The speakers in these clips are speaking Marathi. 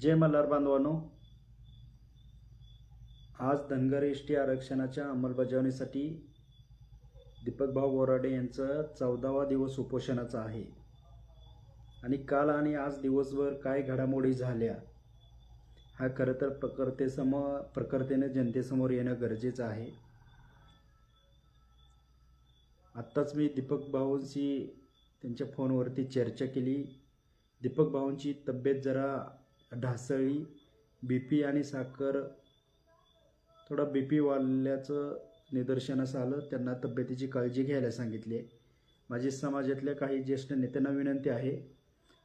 जय मल्हार बांधवानो. आज धनगर एस टी आरक्षणाच्या अंमलबजावणीसाठी दीपक भाऊ बोराडे यांचं चौदावा दिवस उपोषणाचा आहे. आणि काल आणि आज दिवसभर काय घडामोडी झाल्या हा खरं तर प्रकर्तेसमोर प्रकर्तेने जनतेसमोर येणं गरजेचं आहे. आत्ताच मी दीपक भाऊंशी त्यांच्या फोनवरती चर्चा केली. दीपक भाऊंची तब्येत जरा ढासळी बी पी आणि साखर थोडा बी पी वाढल्याचं निदर्शनास आलं. त्यांना तब्येतीची काळजी घ्यायला सांगितली. आहे माझी समाजातल्या काही ज्येष्ठ नेत्यांना विनंती आहे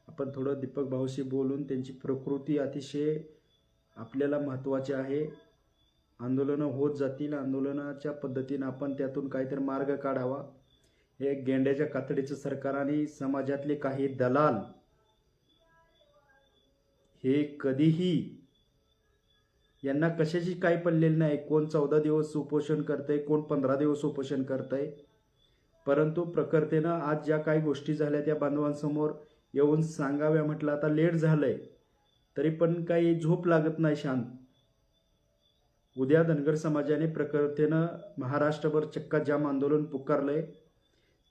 आपण थोडं दीपक भाऊशी बोलून त्यांची प्रकृती अतिशय आपल्याला महत्त्वाची आहे. आंदोलनं होत जातील आंदोलनाच्या पद्धतीनं आपण त्यातून काहीतरी मार्ग काढावा. हे गेंड्याच्या कातडीचं सरकार आणि समाजातले काही दलाल हे कधीही यांना कशाची काही पडलेली नाही. कोण चौदा दिवस उपोषण करतंय कोण पंधरा दिवस उपोषण करतंय. परंतु प्रकर्तेनं आज ज्या काही गोष्टी झाल्या त्या बांधवांसमोर येऊन सांगाव्या म्हटलं आता लेट झालंय. तरी पण काही झोप लागत नाही शांत. उद्या धनगर समाजाने प्रकर्तेनं महाराष्ट्रभर चक्का जाम आंदोलन पुकारलंय.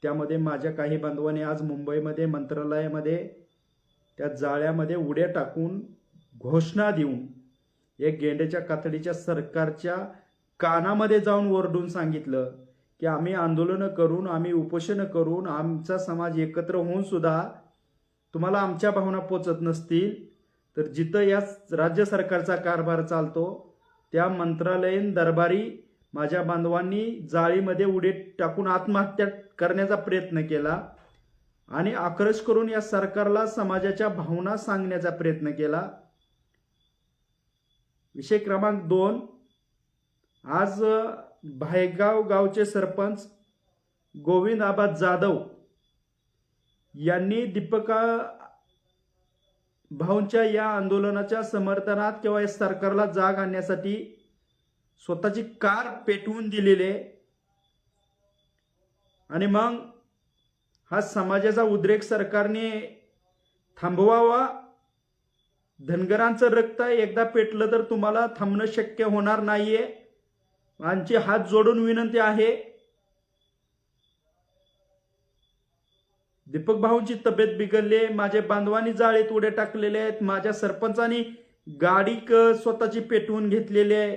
त्यामध्ये माझ्या काही बांधवांनी आज मुंबईमध्ये मंत्रालयामध्ये त्या जाळ्यामध्ये उड्या टाकून घोषणा देऊन एक गेंड्याच्या कातडीच्या सरकारच्या कानामध्ये जाऊन ओरडून सांगितलं की आम्ही आंदोलनं करून आम्ही उपोषणं करून आमचा समाज एकत्र होऊन सुद्धा तुम्हाला आमच्या भावना पोचत नसतील. तर जिथं या राज्य सरकारचा कारभार चालतो त्या मंत्रालयीन दरबारी माझ्या बांधवांनी जाळीमध्ये उडी टाकून आत्महत्या करण्याचा प्रयत्न केला. आणि आक्रोश करून या सरकारला समाजाच्या भावना सांगण्याचा प्रयत्न केला. विषय क्रमांक दोन. आज भायगाव गावचे सरपंच गोविंद आबाद जाधव यांनी दीपका भाऊंच्या या आंदोलनाच्या समर्थनात किंवा या सरकारला जाग आणण्यासाठी स्वतःची कार पेटवून दिलेले आणि मग हा समाजाचा उद्रेक सरकारने थांबवावा. धनगरांचं रक्त एकदा पेटलं तर तुम्हाला थांबणं शक्य होणार नाहीये. आमची हात जोडून विनंती आहे. दीपक भाऊंची तब्येत बिघडली माझ्या बांधवांनी जाळीत उडे टाकलेले आहेत माझ्या सरपंचानी गाडी क स्वतःची पेटवून घेतलेली आहे.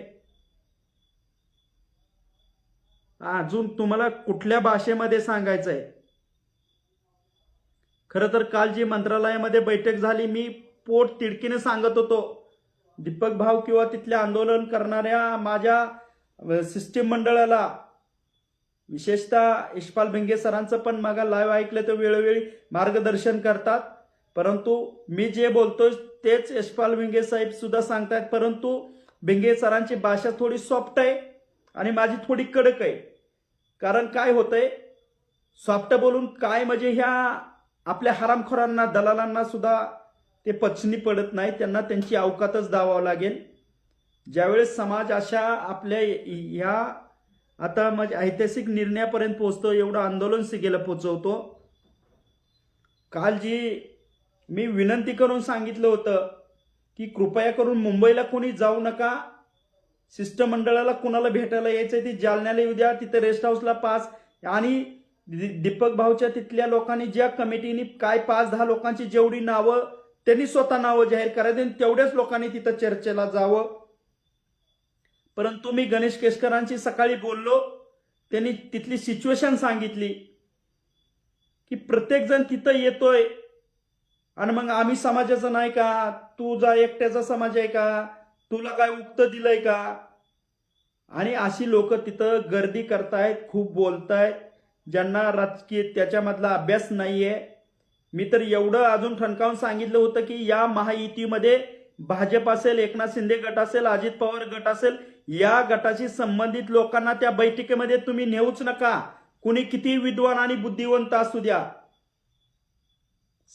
अजून तुम्हाला कुठल्या भाषेमध्ये सांगायचं आहे खरं तर काल जी मंत्रालयामध्ये बैठक झाली मी पोट तिडकीने सांगत होतो. दीपक भाऊ किंवा तिथल्या आंदोलन करणाऱ्या माझ्या सिस्टीम मंडळाला विशेषतः यशपाल भिंगे सरांचं पण मागा लाईव्ह ऐकलं तर वेळोवेळी मार्गदर्शन करतात. परंतु मी जे बोलतोय तेच यशपाल भिंगे साहेब सुद्धा सांगतायत. परंतु भिंगे सरांची भाषा थोडी सॉफ्ट आहे आणि माझी थोडी कडक आहे. कारण काय होतंय सॉफ्ट बोलून काय म्हणजे ह्या आपल्या हरामखोरांना दलालांना सुद्धा ते पचनी पडत नाही त्यांना त्यांची अवकातच दावावं लागेल. ज्यावेळेस समाज अशा आपल्या ह्या आता म्हणजे ऐतिहासिक निर्णयापर्यंत पोहोचतो एवढं आंदोलन सिगेला पोचवतो. काल जी मी विनंती करून सांगितलं होतं की कृपया करून मुंबईला कोणी जाऊ नका. शिष्टमंडळाला कुणाला भेटायला यायचं ती जालन्याला येऊ द्या तिथे रेस्ट हाऊसला पास. आणि दीपक भाऊच्या तिथल्या लोकांनी ज्या कमिटीने काय पाच दहा लोकांची जेवढी नावं त्यांनी स्वतः नावं जाहीर करायची तेवढ्याच लोकांनी तिथं चर्चेला जावं. परंतु मी गणेश केशकरांशी सकाळी बोललो. त्यांनी तिथली सिच्युएशन सांगितली की प्रत्येक जण तिथं येतोय. आणि मग आम्ही समाजाचं नाही का? तुझा एकट्याचा समाज आहे का? तुला काय उक्त दिलंय का? आणि अशी लोक तिथं गर्दी करतायत खूप बोलतायत. ज्यांना राजकीय त्याच्यामधला अभ्यास नाहीये. मी तर एवढं अजून ठणकावून सांगितलं होतं की या महायुतीमध्ये भाजप असेल एकनाथ शिंदे गट असेल अजित पवार गट असेल या गटाशी संबंधित लोकांना त्या बैठकीमध्ये तुम्ही नेऊच नका. कुणी किती विद्वान आणि बुद्धिवंत असू द्या.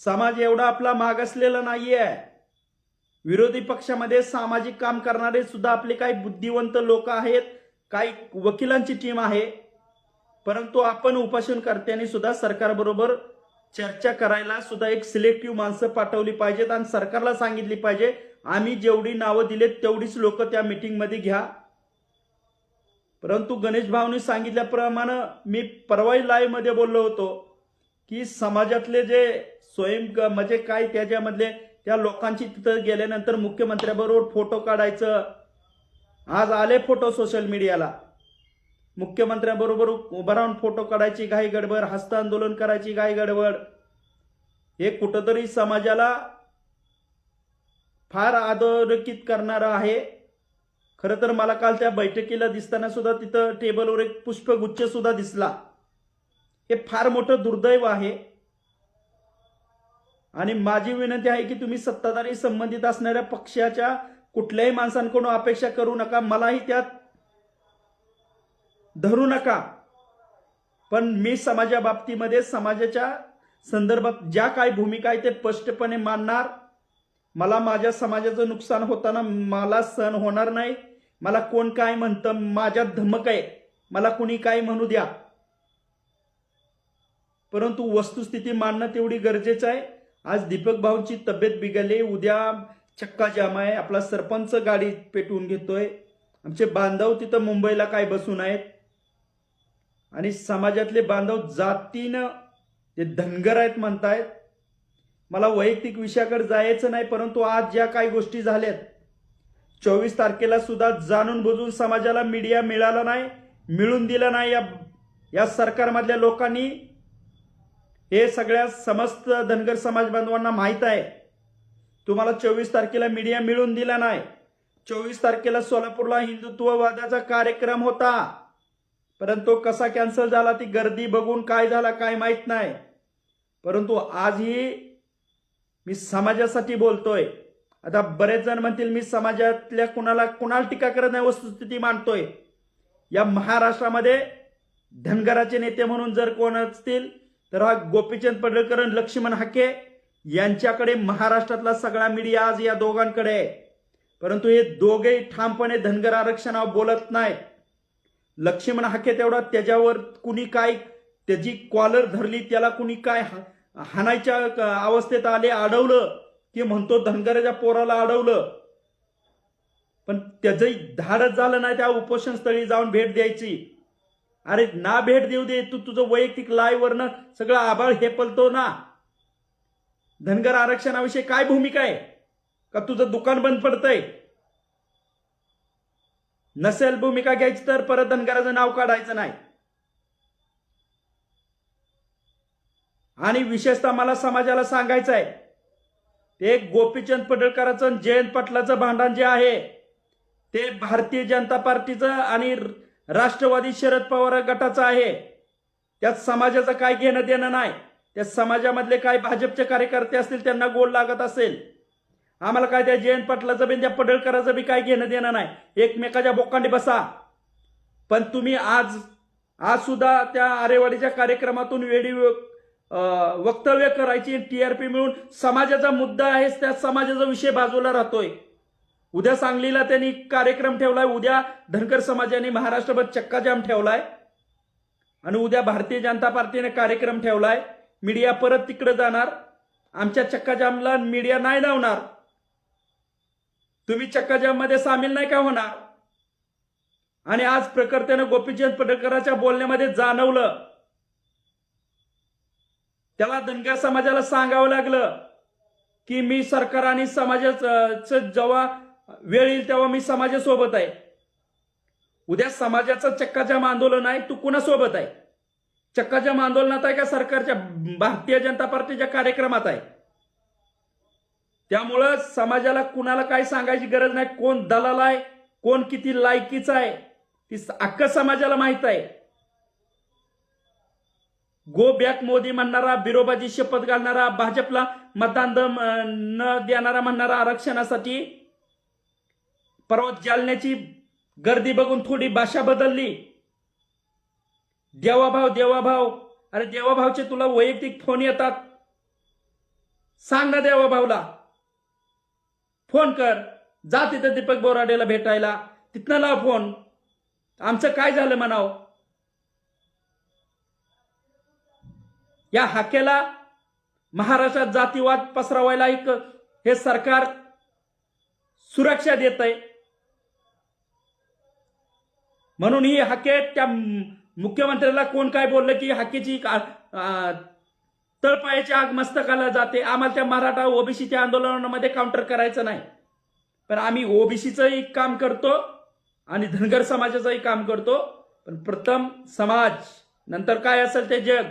समाज एवढा आपला मागासलेला नाहीये. विरोधी पक्षामध्ये सामाजिक काम करणारे सुद्धा आपले काही बुद्धिवंत लोक आहेत काही वकिलांची टीम आहे. परंतु आपण उपोषणकर्त्यांनी सुद्धा सरकारबरोबर चर्चा करायला सुद्धा एक सिलेक्टिव्ह माणसं पाठवली पाहिजेत आणि सरकारला सांगितली पाहिजे आम्ही जेवढी नावं दिलेत तेवढीच लोक त्या मीटिंगमध्ये घ्या. परंतु गणेश भाऊनी सांगितल्याप्रमाणे मी परवाही लाईव्हमध्ये बोललो होतो की समाजातले जे स्वयं म्हणजे काय त्याच्यामधले त्या लोकांची तिथं गेल्यानंतर मुख्यमंत्र्याबरोबर फोटो काढायचं. आज आले फोटो सोशल मीडियाला मुख्यमंत्र्यांबरोबर उभं राहून फोटो काढायची घाई गडबड हस्त आंदोलन करायची घाई गडबड. हे कुठंतरी समाजाला फार अधोरेखित करणारं आहे. खरं तर मला काल त्या बैठकीला दिसताना सुद्धा तिथं टेबलवर एक पुष्पगुच्छ सुद्धा दिसला. हे फार मोठं दुर्दैव आहे. आणि माझी विनंती आहे की तुम्ही सत्ताधारी संबंधित असणाऱ्या पक्षाच्या कुठल्याही माणसांकडून अपेक्षा करू नका. मलाही त्यात धरू नका. पण मी समाजा बाबतीमध्ये समाजाच्या संदर्भात ज्या काय भूमिका आहे ते स्पष्टपणे मांडणार मला माझ्या समाजाचं नुकसान होताना मला सहन होणार नाही. मला कोण काय म्हणतं माझ्यात धमक आहे. मला कुणी काय म्हणू द्या. परंतु वस्तुस्थिती मांडणं तेवढी गरजेचं आहे. आज दीपक भाऊंची तब्येत बिघडली उद्या चक्का जाम आहे. आपला सरपंच गाडी पेटवून घेतोय. आमचे बांधव तिथं मुंबईला काय बसून आहेत? आणि समाजातले बांधव जातीनं ते धनगर आहेत म्हणतायत मला वैयक्तिक विषयाकडे जायचं नाही परंतु आज ज्या काही गोष्टी झाल्यात चोवीस तारखेला सुद्धा जाणून बुजून समाजाला मीडिया मिळाला नाही मिळून दिला नाही या या सरकारमधल्या लोकांनी हे सगळ्या समस्त धनगर समाज बांधवांना माहीत आहे. तुम्हाला चोवीस तारखेला मीडिया मिळून दिला नाही. चोवीस तारखेला सोलापूरला हिंदुत्ववादाचा कार्यक्रम होता. परंतु कसा कॅन्सल झाला ती गर्दी बघून काय झाला काय माहीत नाही. परंतु आजही मी समाजासाठी बोलतोय. आता बरेच जण म्हणतील मी समाजातल्या कुणाला कुणाला टीका करत नाही वस्तुस्थिती मांडतोय या महाराष्ट्रामध्ये धनगराचे नेते म्हणून जर कोण असतील तर हा गोपीचंद पडळकर लक्ष्मण हाके यांच्याकडे महाराष्ट्रातला सगळा मीडिया आज या दोघांकडे आहे. परंतु हे दोघेही ठामपणे धनगर आरक्षणावर बोलत नाहीत. लक्ष्मण हाके तेवढा त्याच्यावर कुणी काय त्याची कॉलर धरली त्याला कुणी काय हा- हाणायच्या अवस्थेत आले अडवलं की म्हणतो धनगराच्या पोराला अडवलं पण त्याचंही धाडच झालं नाही त्या उपोषण स्थळी जाऊन भेट द्यायची. अरे ना भेट देऊ दे तू तुझं वैयक्तिक लायवरनं सगळं आभाळ हे पलतो ना. धनगर आरक्षणाविषयी काय भूमिका आहे? का तुझं दुकान बंद पडतंय? नसेल भूमिका घ्यायची तर परत धनगराचं नाव काढायचं नाही. आणि विशेषतः मला समाजाला सांगायचं आहे ते गोपीचंद पडळकरांचं जयंत पाटलाचं भांडण जे आहे ते भारतीय जनता पार्टीचं आणि राष्ट्रवादी शरद पवार गटाचं आहे. त्यात समाजाचं काय घेणं देणं नाही. त्या समाजामधले काय भाजपचे कार्यकर्ते असतील त्यांना गोल लागत असेल. आम्हाला काय त्या जयंत पाटलाचं बी त्या पडळकराचं बी काय घेणं देणं नाही. एकमेकाच्या बोकांडी बसा. पण तुम्ही आज आज सुद्धा त्या आरेवाडीच्या कार्यक्रमातून वेळी वक्तव्य करायची टीआरपी मिळून समाजाचा मुद्दा आहे त्या समाजाचा विषय बाजूला राहतोय. उद्या सांगलीला त्यांनी कार्यक्रम ठेवलाय उद्या धनगर समाजाने महाराष्ट्रभर चक्काजाम ठेवलाय. आणि उद्या भारतीय जनता पार्टीने कार्यक्रम ठेवलाय. मीडिया परत तिकडे जाणार. आमच्या चक्काजामला मीडिया नाही लावणार. तुम्ही चक्काजाममध्ये सामील नाही का होणार? आणि आज प्रकर्त्यानं गोपीचंद पडळकरांच्या बोलण्यामध्ये जाणवलं. त्याला धनगर समाजाला सांगावं लागलं की मी सरकार आणि समाजाचं जेव्हा वेळ येईल तेव्हा मी समाजासोबत आहे. उद्या समाजाचं चक्काजाम आंदोलन आहे तू कुणासोबत आहे? चक्काजाम आंदोलनात आहे का सरकारच्या भारतीय जनता पार्टीच्या कार्यक्रमात आहे? त्यामुळं समाजाला कुणाला काय सांगायची गरज नाही कोण दलाल आहे कोण किती लायकीचा आहे ती अख्खं समाजाला माहीत आहे. गो बॅक मोदी म्हणणारा बिरोबाजी शपथ घालणारा भाजपला मतदान न देणारा म्हणणारा आरक्षणासाठी परवा जालन्याची गर्दी बघून थोडी भाषा बदलली. देवाभाव देवाभाव अरे देवाभावचे तुला वैयक्तिक फोन येतात. सांग ना देवाभावला फोन कर. जा तिथं दीपक बोराडेला भेटायला. तिथनं लाव फोन. आमचं काय झालं म्हणाव? या हाकेला महाराष्ट्रात जातीवाद पसरवायला एक हे सरकार सुरक्षा देत आहे म्हणून ही हाके त्या मुख्यमंत्र्याला कोण काय बोललं की हाकेची का- तळपायाची आग मस्तकाला जाते. आम्हाला त्या मराठा ओबीसीच्या आंदोलनामध्ये काउंटर करायचं नाही. पण आम्ही ओबीसीचंही काम करतो आणि धनगर समाजाचंही काम करतो. पण प्रथम समाज नंतर काय असेल ते जग.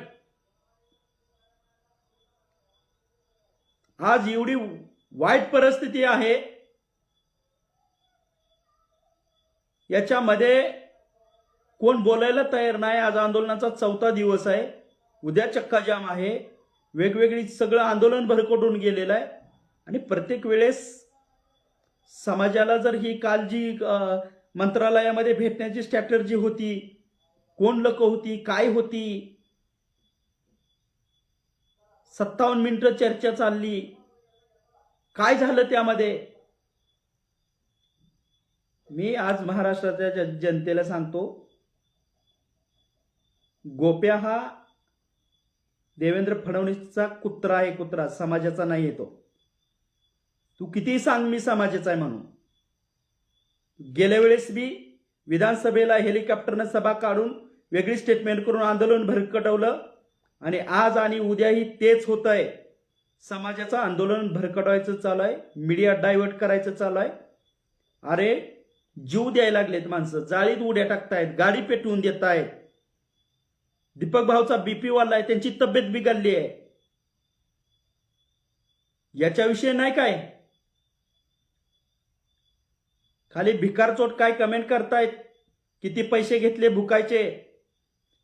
आज एवढी वाईट परिस्थिती आहे. याच्यामध्ये कोण बोलायला तयार नाही. आज आंदोलनाचा चौथा दिवस आहे. उद्या चक्काजाम आहे. वेगवेगळी सगळं आंदोलन भरकटून गेलेलं आहे. आणि प्रत्येक वेळेस समाजाला जर ही काल जी मंत्रालयामध्ये भेटण्याची स्ट्रॅटर्जी होती कोण लोक होती काय होती सत्तावन्न मिनिटं चर्चा चालली काय झालं त्यामध्ये? मी आज महाराष्ट्राच्या जन- जनतेला सांगतो गोप्या हा देवेंद्र फडणवीसचा कुत्रा आहे कुत्रा समाजाचा नाही येतो तू. कितीही सांग मी समाजाचा आहे म्हणून. गेल्या वेळेस मी विधानसभेला हेलिकॉप्टरनं सभा काढून वेगळी स्टेटमेंट करून आंदोलन भरकटवलं आणि आज आणि उद्याही तेच होत आहे. समाजाचं आंदोलन भरकटवायचं चालू आहे मीडिया डायव्हर्ट करायचं चालू आहे. अरे जीव द्यायला लागलेत माणसं जाळीत उड्या टाकतायत गाडी पेटवून देत आहेत दीपक भाऊचा बीपी वाढलाय त्यांची तब्येत बिघडली आहे याच्याविषयी नाही काय? खाली भिकारचोट काय कमेंट करतायत? किती पैसे घेतले भुकायचे?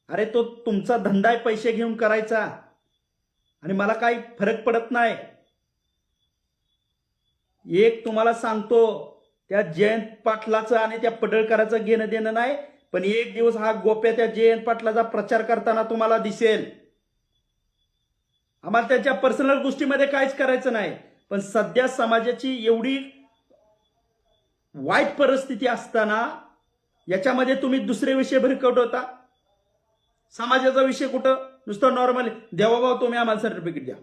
अरे तो तुमचा धंदा आहे पैसे घेऊन करायचा. आणि मला काही फरक पडत नाही. एक तुम्हाला सांगतो त्या जयंत पाटलाचं आणि त्या पडळकराचं घेणं देणं नाही. पण एक दिवस हा गोप्या त्या जयंत पाटलाचा प्रचार करताना तुम्हाला दिसेल. आम्हाला त्याच्या पर्सनल गोष्टीमध्ये काहीच करायचं नाही. पण सध्या समाजाची एवढी वाईट परिस्थिती असताना याच्यामध्ये तुम्ही दुसरे विषय भरकट होता. समाजाचा विषय कुठं? नुसतं नॉर्मल देवाभाव तुम्ही आम्हाला सर्टिफिकेट द्या.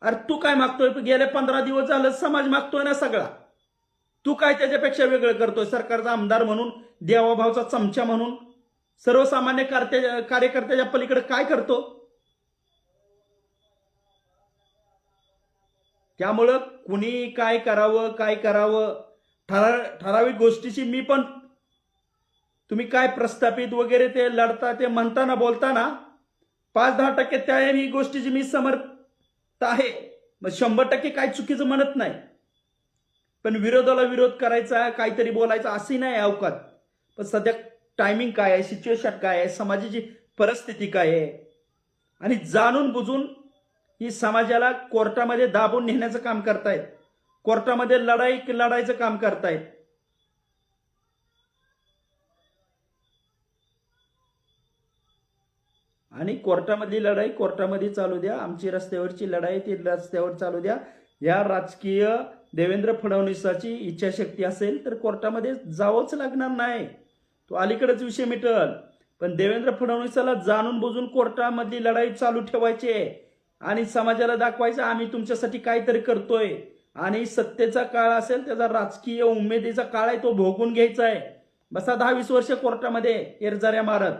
अरे तू काय मागतोय? गेले पंधरा दिवस झालं समाज मागतोय ना सगळा. तू काय त्याच्यापेक्षा वेगळं करतोय? सरकारचा आमदार म्हणून देवाभावचा चमचा म्हणून सर्वसामान्य कार्यकर्त्याच्या पलीकडे काय करतो? त्यामुळं कुणी काय करावं काय करावं? ठरा ठराविक गोष्टीची मी पण तुम्ही काय प्रस्थापित वगैरे ते लढता ते म्हणताना बोलताना पाच दहा टक्के त्या ही गोष्टीची मी समर्थ आहे. मग शंभर टक्के काय चुकीचं म्हणत नाही. पण विरोधाला विरोध करायचा काहीतरी बोलायचं असे नाही अवकात. पण सध्या टायमिंग काय आहे? सिच्युएशन काय आहे? समाजाची परिस्थिती काय आहे? आणि जाणून बुजून ही समाजाला कोर्टामध्ये दाबून नेण्याचं काम करतायत. कोर्टामध्ये लढाई लढायचं काम करतायत. आणि कोर्टामधली लढाई कोर्टामध्ये चालू द्या. आमची रस्त्यावरची लढाई ती रस्त्यावर चालू द्या. या राजकीय देवेंद्र फडणवीसाची इच्छाशक्ती असेल तर कोर्टामध्ये जावंच लागणार नाही. तो अलीकडेच विषय मिटल. पण देवेंद्र फडणवीसाला जाणून बुजून कोर्टामधली लढाई चालू ठेवायची आहे. आणि समाजाला दाखवायचं आम्ही तुमच्यासाठी काहीतरी करतोय. आणि सत्तेचा काळ असेल त्याचा राजकीय उमेदीचा काळ आहे तो भोगून घ्यायचा आहे. बसा दहा वीस वर्ष कोर्टामध्ये एरजाऱ्या मारत.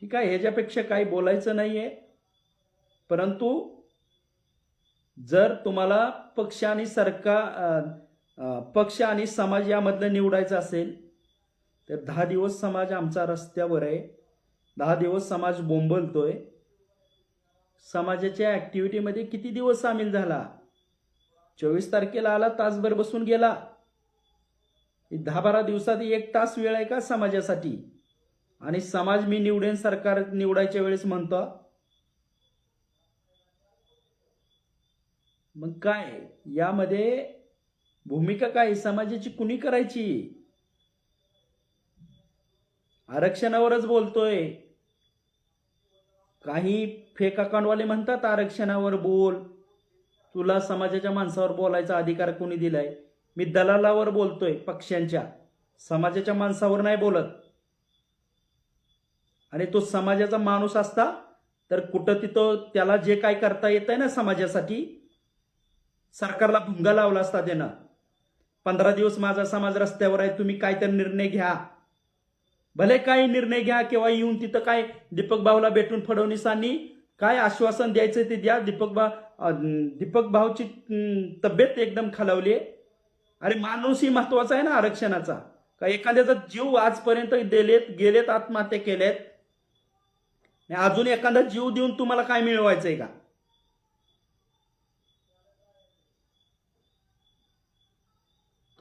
ठीक आहे ह्याच्यापेक्षा काही बोलायचं नाहीये. परंतु जर तुम्हाला पक्ष आणि सरकार पक्ष आणि समाज यामधलं निवडायचं असेल तर दहा दिवस समाज आमचा रस्त्यावर आहे. दहा दिवस समाज बोंबलतोय. समाजाच्या ॲक्टिव्हिटीमध्ये किती दिवस सामील झाला? चोवीस तारखेला आला तासभर बसून गेला. दहा बारा दिवसात एक तास वेळ आहे का समाजासाठी? आणि समाज मी निवडेन सरकार निवडायच्या वेळेस म्हणतो मग काय? यामध्ये भूमिका काय? समाजाची कुणी करायची? आरक्षणावरच बोलतोय. काही फेक अकाउंटवाले म्हणतात आरक्षणावर बोल. तुला समाजाच्या माणसावर बोलायचा अधिकार कोणी दिलाय? मी दलालावर बोलतोय पक्षांच्या. समाजाच्या माणसावर नाही बोलत. आणि तो समाजाचा माणूस असता तर कुठं तिथं त्याला जे काय करता येत आहे ना समाजासाठी सरकारला भुंगा लावला असता त्यानं. पंधरा दिवस माझा समाज रस्त्यावर आहे तुम्ही काय तर निर्णय घ्या. भले काही निर्णय घ्या किंवा येऊन तिथं काय दीपक भाऊला भेटून फडणवीसांनी काय आश्वासन द्यायचं ते द्या. दीपक भा दीपक भाऊची तब्येत एकदम खालावली आहे. अरे माणूस ही महत्त्वाचा आहे ना आरक्षणाचा. का एखाद्याचा जीव आजपर्यंत दिलेत गेलेत आत्महत्या केलेत अजून एखादा जीव देऊन तुम्हाला काय मिळवायचंय का?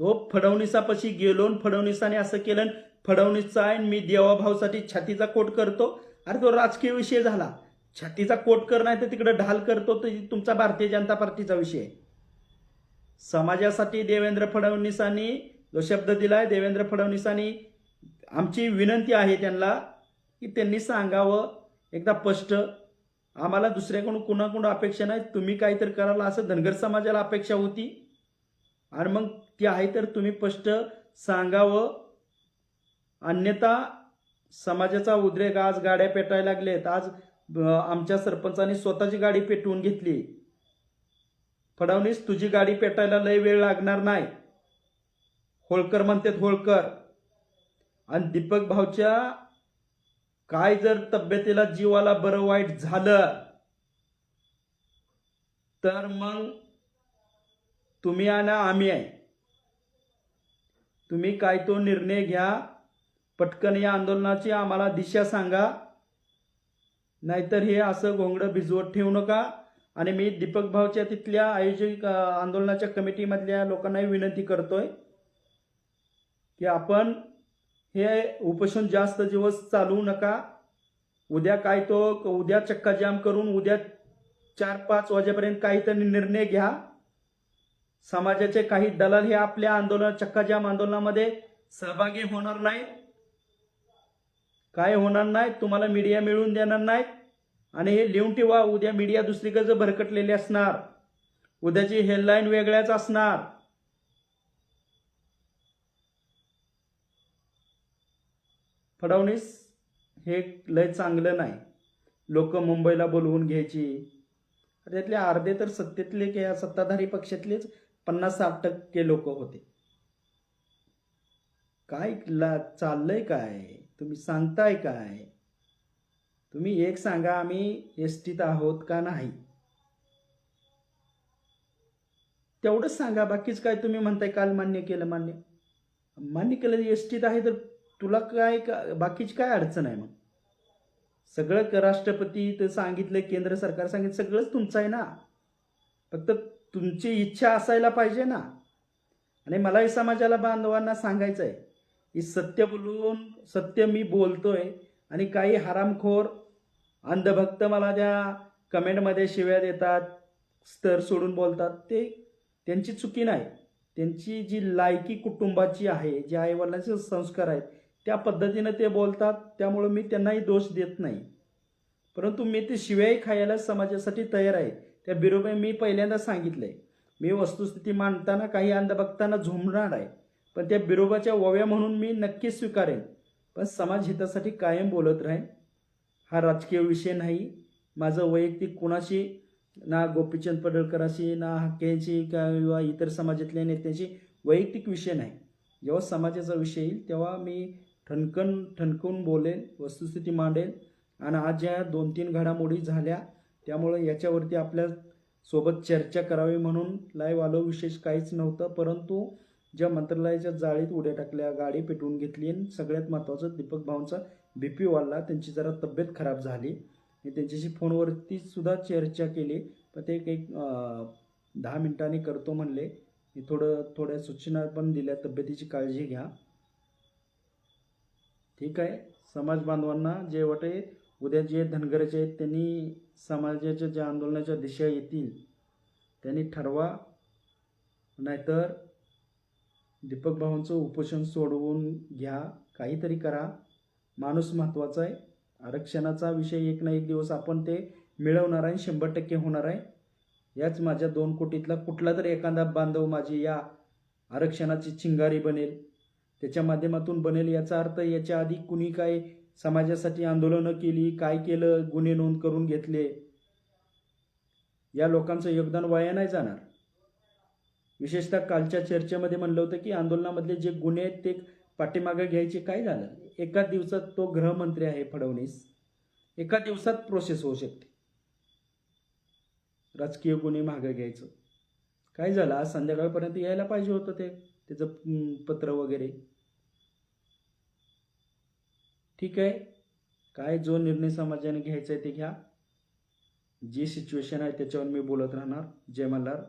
हो फडणवीसापाशी गेलो आणि फडणवीसाने असं केलं आणि फडणवीसचा आहे आणि मी देवाभावासाठी छातीचा कोट करतो. अरे तो राजकीय विषय झाला. छातीचा कोट कर नाही तर तिकडे ढाल करतो तर तुमचा भारतीय जनता पार्टीचा विषय. समाजासाठी देवेंद्र फडणवीसांनी जो शब्द दिलाय देवेंद्र फडणवीसांनी आमची विनंती आहे त्यांना की त्यांनी सांगावं. एकदा स्पष्ट. आम्हाला दुसऱ्याकडून कुणाकडून अपेक्षा नाही. तुम्ही काहीतरी कराल असं धनगर समाजाला अपेक्षा होती. आणि मग ती आहे तर तुम्ही स्पष्ट सांगावं. अन्यथा समाजाचा उद्रेक आज गाड्या पेटायला लागलेत. आज आमच्या सरपंचाने स्वतःची गाडी पेटवून घेतली. फडणवीस तुझी गाडी पेटायला लय वेळ लागणार नाही. होळकर म्हणतात होळकर. आणि दीपक भाऊच्या काय जर तब्येतीला जीवाला बरं वाईट झालं तर मग तुम्ही आणा आम्ही आहे. तुम्ही काय तो निर्णय घ्या. पटकन या आंदोलनाची आम्हाला दिशा सांगा. नाहीतर हे असं घोंगडं भिजवत ठेवू नका. आणि मी दीपक भाऊच्या तिथल्या आयोजक आंदोलनाच्या कमिटीमधल्या लोकांनाही विनंती करतोय की आपण हे उपोषण जास्त दिवस चालवू नका. उद्या काय तो उद्या चक्का जाम करून उद्या चार पाच वाजेपर्यंत काहीतरी निर्णय घ्या. समाजाचे काही दलाल हे आपल्या आंदोलन चक्काजाम आंदोलनामध्ये सहभागी होणार नाही काय होणार नाही तुम्हाला मीडिया मिळवून देणार नाही आणि हे लिहून ठेवा उद्या मीडिया दुसरीकडे भरकटलेली असणार उद्याची हेडलाईन वेगळ्याच असणार. फडवणीस हे लय चांगलं नाही. लोक मुंबईला बोलवून घ्यायची. त्यातले अर्धे तर सत्तेतले किंवा सत्ताधारी पक्षातलेच. पन्नास साठ टक्के लोक होते. काय ला चाललंय काय? तुम्ही सांगताय काय? तुम्ही एक सांगा आम्ही एस टीत आहोत का नाही? तेवढंच सांगा बाकीच काय तुम्ही म्हणताय काल मान्य केलं मान्य. मान्य केलं एस टीत आहे तर तुला काय का- बाकीची काय अडचण आहे मग? सगळं राष्ट्रपती तर सांगितलं केंद्र सरकार सांगितलं सगळंच तुमचं आहे ना? फक्त तुमची इच्छा असायला पाहिजे ना. आणि मलाही समाजाला बांधवांना सांगायचं आहे की सत्य बोलून सत्य मी बोलतोय आणि काही हरामखोर अंधभक्त मला त्या कमेंटमध्ये शिव्या देतात स्तर सोडून बोलतात. ते त्यांची चुकी नाही. त्यांची जी लायकी कुटुंबाची आहे जे आईवडिलांचे संस्कार आहेत त्या पद्धतीनं ते बोलतात. त्यामुळं मी त्यांनाही दोष देत नाही. परंतु मी ते शिव्याही खायला समाजासाठी तयार आहे. त्या बिरोबे मी पहिल्यांदा सांगितलंय. मी वस्तुस्थिती मांडताना काही अंधभक्तांना झुमणार आहे. पण त्या बिरोबाच्या ओव्या म्हणून मी नक्कीच स्वीकारेन. पण समाज हितासाठी कायम बोलत राहीन. हा राजकीय विषय नाही. माझं वैयक्तिक कुणाशी ना गोपीचंद पडळकराशी ना हक्क्यांशी किंवा इतर समाजातल्या नेत्यांशी वैयक्तिक विषय नाही. जेव्हा समाजाचा विषय येईल तेव्हा मी ठणकन ठणकवून बोलेन वस्तुस्थिती मांडेल आणि आज ज्या दोन तीन घडामोडी झाल्या त्यामुळं याच्यावरती आपल्यासोबत चर्चा करावी म्हणून लाईव्ह आलो. विशेष काहीच नव्हतं परंतु ज्या मंत्रालयाच्या जाळीत उड्या टाकल्या गाडी पेटवून घेतली आणि सगळ्यात महत्त्वाचं दीपक भाऊंचा बी पी वाढला. त्यांची जरा तब्येत खराब झाली. मी त्यांच्याशी फोनवरती सुद्धा चर्चा केली. पण ते एक दहा मिनिटांनी करतो म्हणले. मी थोडं थोड्या सूचना पण दिल्या. तब्येतीची काळजी घ्या. ठीक आहे. समाज बांधवांना जे वाटे उद्या जे धनगराचे आहेत त्यांनी समाजाच्या ज्या आंदोलनाच्या दिशा येतील त्यांनी ठरवा. नाहीतर दीपक भाऊंचं उपोषण सोडवून घ्या काहीतरी करा. माणूस महत्त्वाचा आहे. आरक्षणाचा विषय एक ना एक दिवस आपण ते मिळवणार आहे शंभर टक्के होणार आहे. याच माझ्या दोन कोटीतला कुठला तरी एखादा बांधव माझी या आरक्षणाची चिंगारी बनेल. त्याच्या माध्यमातून बनेल याचा अर्थ याच्या आधी कुणी काय समाजासाठी आंदोलनं केली काय केलं गुन्हे नोंद करून घेतले या लोकांचं योगदान वाया नाही जाणार. विशेषतः कालच्या चर्चेमध्ये म्हणलं होतं की आंदोलनामधले जे गुन्हे आहेत ते पाठीमागे घ्यायचे काय झालं? एका दिवसात तो गृहमंत्री आहे फडणवीस. एका दिवसात प्रोसेस होऊ शकते. राजकीय गुन्हे मागे घ्यायचं. काय झालं? आज संध्याकाळपर्यंत यायला पाहिजे होतं ते त्याचं पत्र वगैरे. ठीक आहे? काय जो निर्णय समाजाने घ्यायचा आहे ते घ्या. जी सिच्युएशन आहे त्याच्यावर मी बोलत राहणार. जय मल्हार.